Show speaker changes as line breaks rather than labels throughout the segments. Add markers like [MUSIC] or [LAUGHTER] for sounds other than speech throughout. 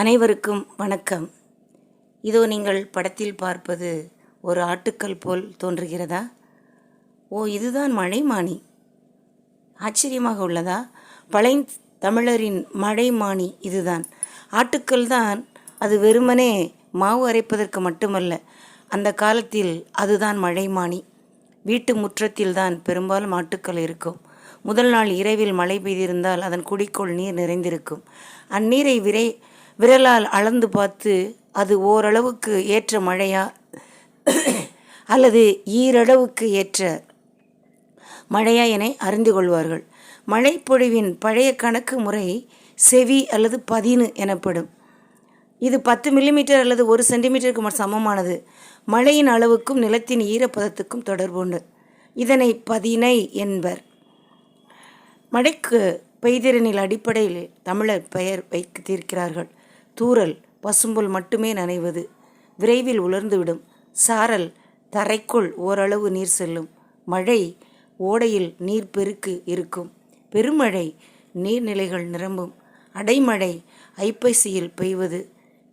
அனைவருக்கும் வணக்கம். இதோ நீங்கள் படத்தில் பார்ப்பது ஒரு ஆட்டுக்கல் போல் தோன்றுகிறதா? ஓ இதுதான் மழைமானி. ஆச்சரியமாக உள்ளதா? பழைய தமிழரின் மழைமானி இதுதான். ஆட்டுக்கல் தான் அது வெறுமனே மாவு அரைப்பதற்கு மட்டுமல்ல அந்த காலத்தில் அதுதான் மழைமானி. வீட்டு முற்றத்தில் தான் பெரும்பாலும் ஆட்டுக்கல் இருக்கும். முதல் நாள் இரவில் மழை பெய்திருந்தால் அதன் குடிக்குள் நீர் நிறைந்திருக்கும். அந்நீரை விரை விரலால் அளந்து பார்த்து அது ஓரளவுக்கு ஏற்ற மழையா? அல்லது ஈரளவுக்கு ஏற்ற மழையா? என அறிந்து கொள்வார்கள். மழைப்பொழிவின் பழைய கணக்கு முறை செவி அல்லது பதினு எனப்படும். இது பத்து மில்லிமீட்டர் அல்லது ஒரு சென்டிமீட்டருக்கு சமமானது. மழையின் அளவுக்கும் நிலத்தின் ஈரப்பதத்துக்கும் தொடர்புண்டு இதனை பதினை என்பர். மழைக்கு பெய்திறனில் அடிப்படையில் தமிழர் பெயர் வைத்திருக்கிறார்கள். தூறல் பசும்புல் மட்டுமே நனைவது. விரைவில் உலர்ந்துவிடும். சாரல் தரைக்குள் ஓரளவு நீர் செல்லும். மழை ஓடையில் நீர் பெருக்கு இருக்கும். பெருமழை நீர்நிலைகள் நிரம்பும். அடைமழை ஐப்பசியில் பெய்வது.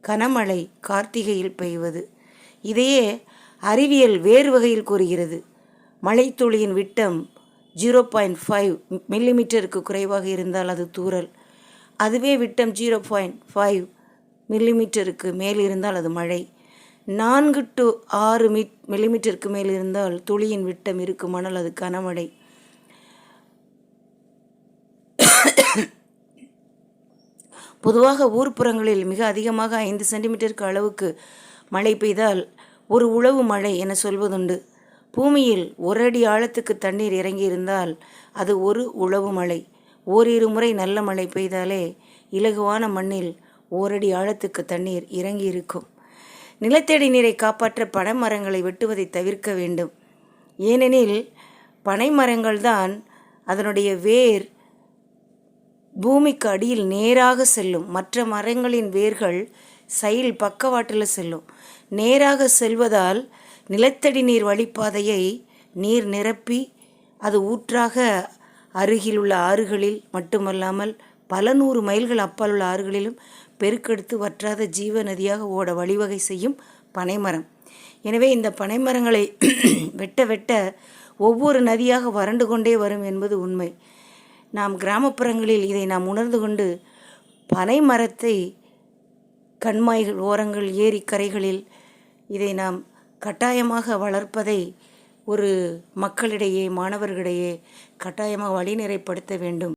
கனமழை கார்த்திகையில் பெய்வது. இதையே அறிவியல் வேறு வகையில் கூறுகிறது. மழைத்துளியின் விட்டம் ஜீரோ பாயிண்ட் ஃபைவ் மில்லிமீட்டருக்கு குறைவாக இருந்தால் அது தூறல். அதுவே விட்டம் ஜீரோ பாயிண்ட் ஃபைவ் மில்லிமீட்டருக்கு மேல் இருந்தால் அது மழை. நான்கு டு ஆறு மீ மில்லிமீட்டருக்கு மேல் இருந்தால் துளியின் விட்டம் இருக்குமானால் அது கனமழை. பொதுவாக ஊர்ப்புறங்களில் மிக அதிகமாக ஐந்து சென்டிமீட்டருக்கு அளவுக்கு மழை பெய்தால் ஒரு உழவு மழை என சொல்வதுண்டு. பூமியில் ஒரு அடி ஆழத்துக்கு தண்ணீர் இறங்கி இருந்தால் அது ஒரு உழவு மழை. ஓரிரு முறை நல்ல மழை பெய்தாலே இலகுவான மண்ணில் ஓரடி ஆழத்துக்கு தண்ணீர் இறங்கி இருக்கும் நிலத்தடி நீரை காப்பாற்ற பனை மரங்களை வெட்டுவதை தவிர்க்க வேண்டும். ஏனெனில் பனை மரங்கள்தான் அதனுடைய வேர் பூமிக்கு அடியில் நேராக செல்லும். மற்ற மரங்களின் வேர்கள் சைல் பக்கவாட்டில் செல்லும். நேராக செல்வதால் நிலத்தடி நீர் வழிப்பாதையை நீர் நிரப்பி அது ஊற்றாக அருகில் உள்ள ஆறுகளில் மட்டுமல்லாமல் பல நூறு மைல்கள் அப்பால் உள்ள ஆறுகளிலும் பெருக்கெடுத்து வற்றாத ஜீவ நதியாக ஓட வழிவகை செய்யும் பனைமரம். எனவே இந்த பனைமரங்களை [CLEARS THROAT] வெட்ட வெட்ட ஒவ்வொரு நதியாக வறண்டு கொண்டே வரும் என்பது உண்மை. நாம் கிராமப்புறங்களில் இதை நாம் உணர்ந்து கொண்டு பனை மரத்தை கண்மாய்கள் ஓரங்கள் ஏரி கரைகளில் இதை நாம் கட்டாயமாக வளர்ப்பதை ஒரு மக்களிடையே மாணவர்களிடையே கட்டாயமாக வழிநிறைப்படுத்த வேண்டும்.